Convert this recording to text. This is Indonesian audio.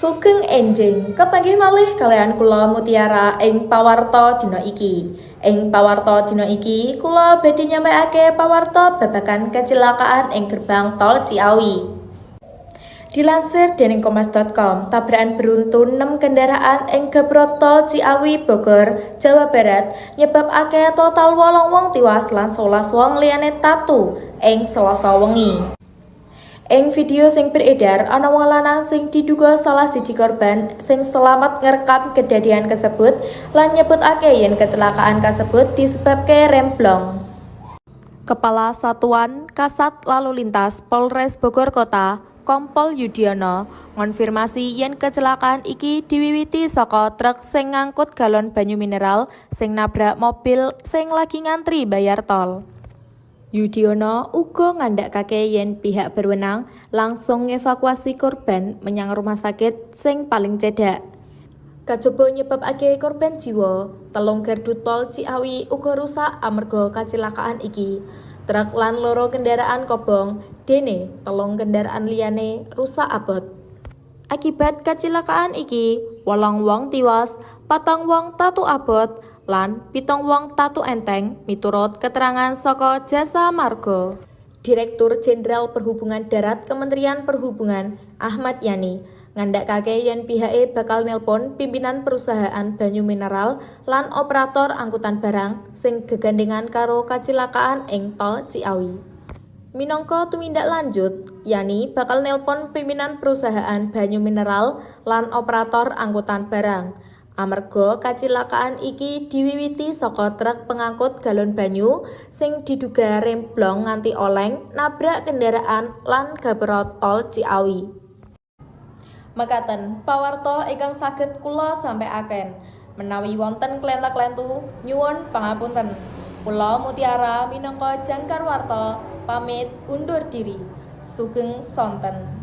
Sugeng enjing kepanggih malih kalian kula Mutiara ing pawarta dina iki. Ing pawarta dina iki kula badhe nyampaiake pawarta babagan kecelakaan ing gerbang tol Ciawi. Dilansir dening kompas.com, tabrakan beruntun 6 kendaraan ing gebrot tol Ciawi Bogor, Jawa Barat nyebabake total wolong wong tiwas lan 11 wong liyane tatu ing Selasa wengi. Ing video sing beredar ana wong lanang sing diduga salah siji korban sing selamat ngerekam kedadian kasebut lan nyebutake yen kecelakaan kasebut disebabke remblong. Kepala Satuan Kasat Lalu Lintas Polres Bogor Kota, Kompol Yudiono, ngonfirmasi yen kecelakaan iki diwiwiti saka truk sing ngangkut galon banyu mineral sing nabrak mobil sing lagi ngantri bayar tol. Yudiono uga ngandhakake yen pihak berwenang langsung ngevakuasi korban menyang rumah sakit sing paling cedhak. Kajaba nyebabake korban jiwa, telung gardu tol Ciawi uga rusak amarga kecelakaan iki. Truk lan loro kendaraan kobong, dene telung kendaraan liyane rusak abot. Akibat kecelakaan iki, wolong wong tiwas, patang wong tatu abot, lan pitung wong tatu enteng miturut keterangan saka Jasa Marga. Direktur Jenderal Perhubungan Darat Kementerian Perhubungan Ahmad Yani ngandhakake yen pihake bakal nelpon pimpinan perusahaan banyu mineral lan operator angkutan barang sing gegandengan karo kecelakaan ing tol Ciawi. Minangka tumindak lanjut, Yani bakal nelpon pimpinan perusahaan banyu mineral lan operator angkutan barang. Amarga kecelakaan iki diwiwiti saka truk pengangkut galon banyu sing diduga remblong nganti oleng nabrak kendaraan lan gaberot tol Ciawi. Mekaten, pawarta ingkang saged kula sampaiaken. Menawi wonten klenta-klentu, nyuwun pangapunten. Kula Mutiara minangka jangkar warta pamit undur diri. Sugeng sonten.